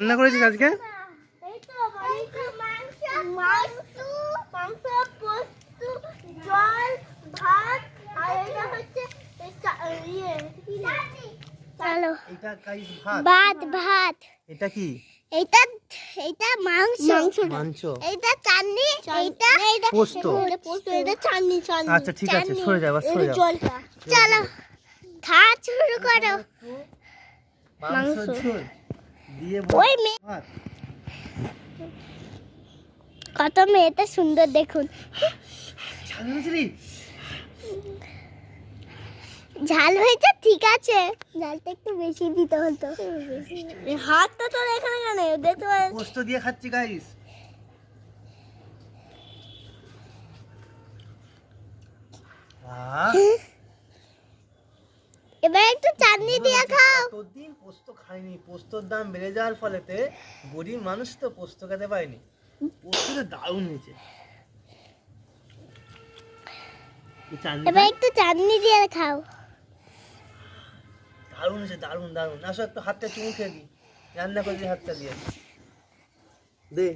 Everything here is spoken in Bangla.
রান্না করেছিস আজকে? ভাত। এটা এটা মাংস। মাংস। এইটা চাটনি এইটা পোস্ত। পোস্ত। এটা চাটনি চাটনি। আচ্ছা, ঠিক আছে, সরে যাও, সরে যাও। চলো শুরু করো। মাংস মাংস। ঝোল। দিয়ে ওই মেয়ে। কত মেয়েটা সুন্দর দেখুন। ঝাল হয়েছে ঠিক আছে। ঝালটা একটু বেশি দিতে হতো। হাতটা তোর এখানে কেন? দেখতে পোস্ত দিয়ে খাচ্ছি গাইস আহ। এবার একটু চাটনি দিয়ে খাও। কতদিন পোস্ত খাইনি পোস্তর দাম বেড়ে যাওয়ার ফলেতে গরিব মানুষ তো পোস্ত খেতে পায়নি। পোস্তটা দারুণ হয়েছে। এবার একটু চাটনি দিয়ে খাও। দারুণ হয়েছে দারুণ দারুণ। আসো একটু হাতটা চুমু খেয়ে দিই। রান্না করে হাতটা দিয়ে। দে।